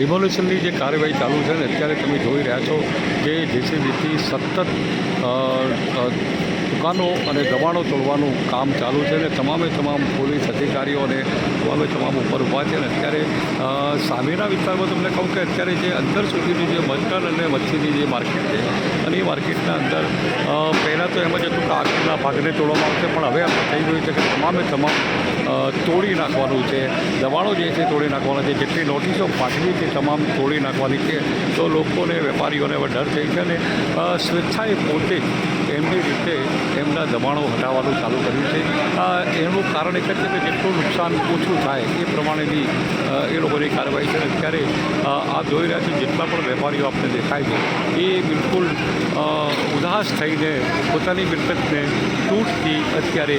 ડિમોલિશનની જે કાર્યવાહી ચાલુ છે ને, અત્યારે તમે જોઈ રહ્યા છો કે જેસીબીથી સતત દુકાનો અને દબાણો તોડવાનું કામ ચાલુ છે અને તમામે તમામ પોલીસ અધિકારીઓ અને તમામે તમામ ઉપર ઊભા છે અને અત્યારે સામેના વિસ્તારમાં તમને કહું કે અત્યારે જે અંદર સુધીની જે મસ્ટન અને મચ્છીની જે માર્કેટ છે, અને એ માર્કેટના અંદર પહેલાં તો એમ જ હતું કે આગળના ભાગને તોડવામાં આવશે, પણ હવે આપણે થઈ ગયું છે કે તમામે તમામ તોડી નાખવાનું છે. દબાણો જે છે તોડી નાખવાના છે. જેટલી નોટિસો પાઠવી તે તમામ તોડી નાખવાની છે. તો લોકોને, વેપારીઓને ડર થઈ છે અને સ્વેચ્છાએ પોતે એમની રીતે એમના દબાણો હટાવવાનું ચાલુ કર્યું છે. એનું કારણ એક જ છે કે જેટલું નુકસાન ઓછું થાય એ પ્રમાણેની એ લોકોની કાર્યવાહી છે. અત્યારે આ જોઈ રહ્યા છો જેટલા પણ વેપારીઓ આપણને દેખાય છે, એ બિલકુલ ઉદાસ થઈને પોતાની મિલકતને તૂટથી અત્યારે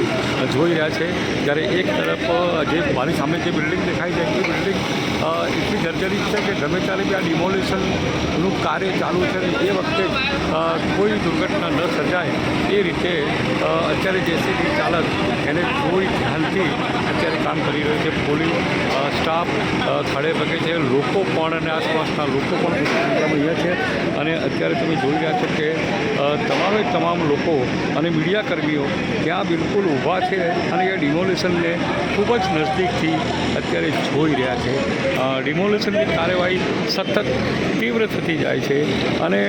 જોઈ રહ્યા છે. જ્યારે એક તરફ જે મારી સામે જે બિલ્ડિંગ દેખાય છે, એ બિલ્ડિંગ એટલી જર્જરિત છે કે ગમે ત્યારે બી આ ડિમોલિશનનું કાર્ય ચાલુ છે એ વખતે કોઈ દુર્ઘટના ન સર્જાય એ રીતે અત્યારે જેસીબી ચાલક એને કોઈ ધ્યાનથી અત્યારે કામ કરી રહ્યો છે. પોલીસ સ્ટાફ ખડે પગે છે. લોકો પણ અને આસપાસના લોકો પણ અહીંયા છે. અને અત્યારે તમે જોઈ રહ્યા છો કે તમામે તમામ લોકો અને મીડિયા કર્મીઓ ત્યાં બિલકુલ ઊભા છે અને એ ડિમોલેશનને ખૂબ જ નજદીકથી અત્યારે જોઈ રહ્યા છે. ડિમોલેશનની કાર્યવાહી સતત તીવ્ર થતી જાય છે. અને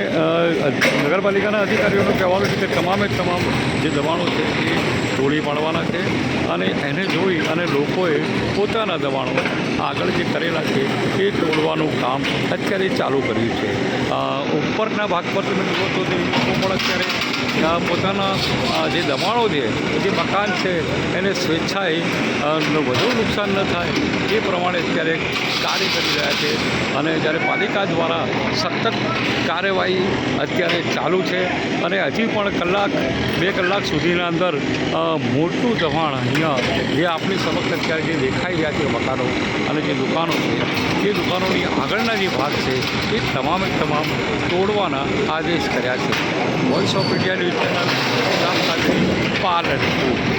નગરપાલિકાના અધિકારીઓનું કહેવાનું છે કે તમામે તમામ જે દબાણો છે એ તોડી પાડવાના છે અને એને જોઈ અને લોકોએ પોતાના દબાણો આગળ જે કરેલા છે એ તોડવાનું કામ અત્યારે ચાલુ કર્યું છે. ઉપરના ભાગ પર તમે જુઓ તો તે લોકો પણ અત્યારે અ, પોતાના જે દબાણો છે, જે મકાન છે, એને સ્વેચ્છાએ વધુ નુકસાન ન થાય, એ પ્રમાણે અત્યારે કાર્ય કરી રહ્યા છે. અને જ્યારે પાલિકા દ્વારા સતત કાર્યવાહી અત્યારે ચાલુ છે અને હજી પણ કલાક, બે કલાક સુધીના અંદર મોટું દબાણ અહીંયા જે આપણી સમક્ષ અત્યારે જે દેખાઈ રહ્યા છે મકાનો અને જે દુકાનો છે, એ દુકાનોની આગળના જે ભાગ છે, એ તમામે તમામ તોડવાના આદેશ કર્યા છે. Voice of India news น้ําซุปน้ํ